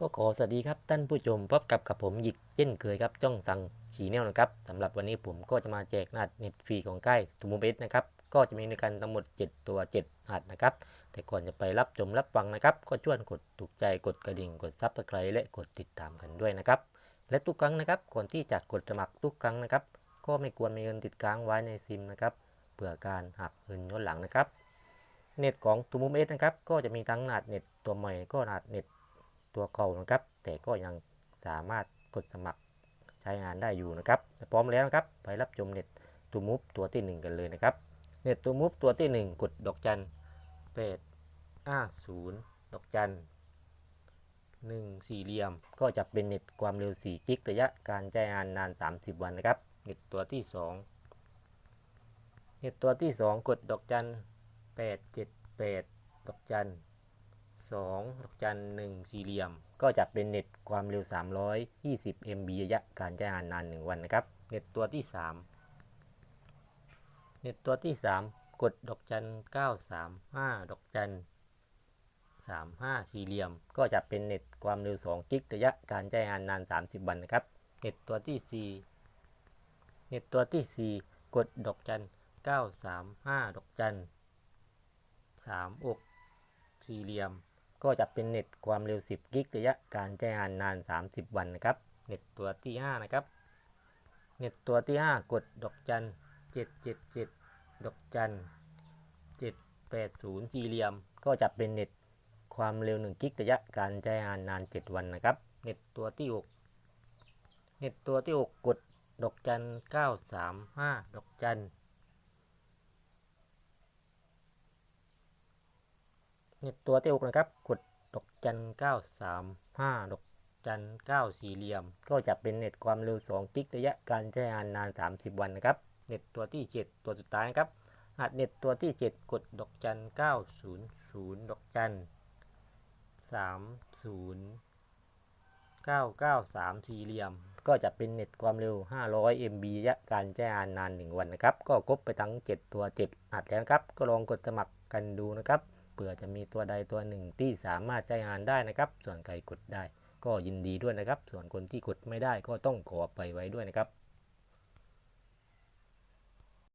ก็ขอสวัสดีครับท่านผู้ชมพบกับกับผมหยิกเช่นเคยครับจ้องสั่งฉีแนวนะครับสำหรับวันนี้ผมก็จะมาแจกรหัสเน็ตฟรีของใกล้ทูมูเบสนะครับก็จะมีในกันทั้งหมด 7 ตัว7รหัสนะครับ แต่ก่อนจะไปรับชมรับฟังนะครับ ก็ช่วยกดถูกใจกดกระดิ่งกดซับสไครต์และกดติดตามกันด้วยนะครับ และทุกครั้งนะครับก่อนที่จะกดสมัครทุกครั้งนะครับ ก็ไม่ควรมีเงินติดค้างไว้ในซิมนะครับเพื่อการหักเงินย้อนหลังนะครับเน็ตของทูมูเอสนะครับก็จะมีทั้งรหัสเน็ตตัวใหม่ก็รหัสเน็ต ตัวเก่านะครับ แต่ก็ยังสามารถกดสมัครใช้งานได้อยู่นะครับ พร้อมแล้วนะครับ ไปรับชมเน็ตทูมูฟตัวที่ 1 กันเลยนะครับ เน็ตทูมูฟตัวที่ 1 กดดอกจันแปดห้าศูนย์ดอกจันหนึ่งสี่เหลี่ยมก็จะเป็นเน็ตความเร็ว 4 กิกระยะการใช้งานนาน 30 วันนะครับ เน็ตตัวที่ 2 เน็ตตัวที่ 2 กดดอกจันแปดเจ็ดแปดดอกจัน สองดอกจันหนึ่งสี่เหลี่ยม ก็จะเป็นเน็ตความเร็ว 320 MB ระยะการใช้งานนาน 1 วันนะครับ เน็ตตัวที่ 3 เน็ตตัวที่ 3 กดดอกจัน 935 ดอกจัน 35 สี่เหลี่ยม ก็จะเป็นเน็ตความเร็ว 2 กิกระยะการใช้งานนาน 30 วันนะครับ เน็ตตัวที่ 4 เน็ตตัวที่ 4 กดดอกจัน 935 ดอกจันสามอกสี่เหลี่ยม ก็จะเป็นเน็ตความเร็ว 10 กิกระยะการใช้งานนาน 30 วันนะครับ เน็ตตัวที่ 5 นะครับ เน็ตตัวที่ 5 กดดอกจัน 777 ดอกจัน 780 สี่เหลี่ยม ก็จะเป็นเน็ตความเร็ว 1 กิกระยะการใช้งานนาน 7 วันนะครับ เน็ตตัวที่ 6 เน็ตตัวที่ 6 กดดอกจัน 935 ดอกจัน เน็ตตัวที่6นะครับกดดอกจัน935ดอกจัน9สี่เหลี่ยม ก็จะเป็นเน็ตความเร็ว2กิกระยะการใช้งานนาน 30 วันนะครับเน็ตตัวที่ 7 ตัวสุดท้ายนะครับหัสเน็ตตัวที่ 7 กดดอกจัน900ดอกจัน30 993สี่เหลี่ยม ก็จะเป็นเน็ตความเร็ว 500 MB ระยะการใช้งานนาน 1 วันนะครับ ก็ครบไปทั้ง 7 ตัว7อัดแล้วนะครับ ก็ลองกดสมัครกันดูนะครับ เผื่อจะมีตัวใดตัวหนึ่งที่สามารถใช้งานได้นะครับ ส่วนใครกดได้ก็ยินดีด้วยนะครับ ส่วนคนที่กดไม่ได้ก็ต้องขอไปไว้ด้วยนะครับ